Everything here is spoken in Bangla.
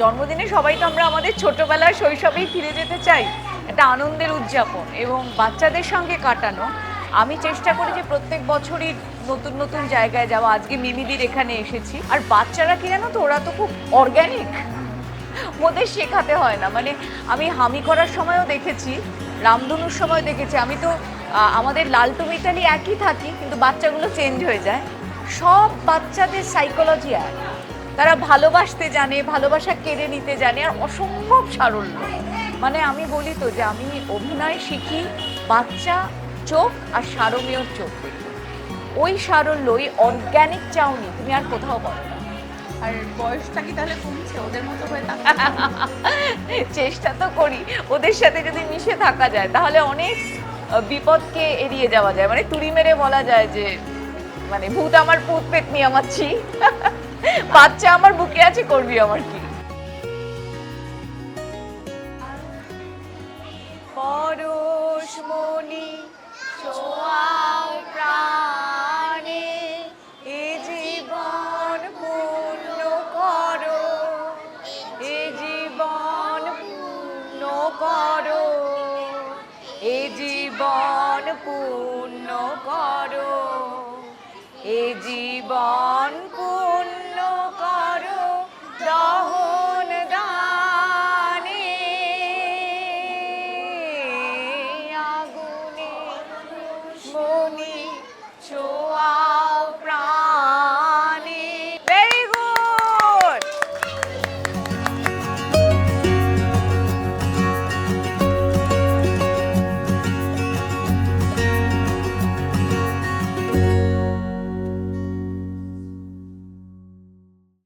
জন্মদিনে সবাই তো আমরা আমাদের ছোটবেলার শৈশবেই ফিরে যেতে চাই। একটা আনন্দের উদযাপন এবং বাচ্চাদের সঙ্গে কাটানো। আমি চেষ্টা করি যে প্রত্যেক বছরই নতুন নতুন জায়গায় যাওয়া। আজকে মিমিদির এখানে এসেছি। আর বাচ্চারা কি জানো তো, ওরা তো খুব অর্গ্যানিক ওদের শেখাতে হয় না। মানে আমি হামি করার সময়ও দেখেছি, রামধনুর সময় দেখেছি। আমি তো আমাদের লালটু মিতালি একই থাকি, কিন্তু বাচ্চাগুলো চেঞ্জ হয়ে যায়। সব বাচ্চাদের সাইকোলজি এক। তারা ভালোবাসতে জানে ভালোবাসা কেড়ে নিতে জানে আর অসম্ভব সারল্য। মানে আমি বলি তো যে আমি অভিনয় শিখি বাচ্চা চোখ আর সারমীয়র চোখ। দেখে ওই সারল্য ওই অর্গ্যানিক চাউনি তুমি আর কোথাও পাবে না। আর বয়সটা কি তাহলে কমছে? ওদের মতো হয়ে চেষ্টা তো করি। ওদের সাথে যদি মিশে থাকা যায় তাহলে অনেক বিপদকে এড়িয়ে যাওয়া যায়। মানে তুড়ি মেরে বলা যায় যে মানে ভূত আমার পুত পেতনি আমার ছি বাচ্চা আমার বুকে আছে, করবি আমার কি? পরশমণি প্রাণে এ জীবন করো জীবন পূর্ণ করো জীবন পূর্ণ করো, এ জীবন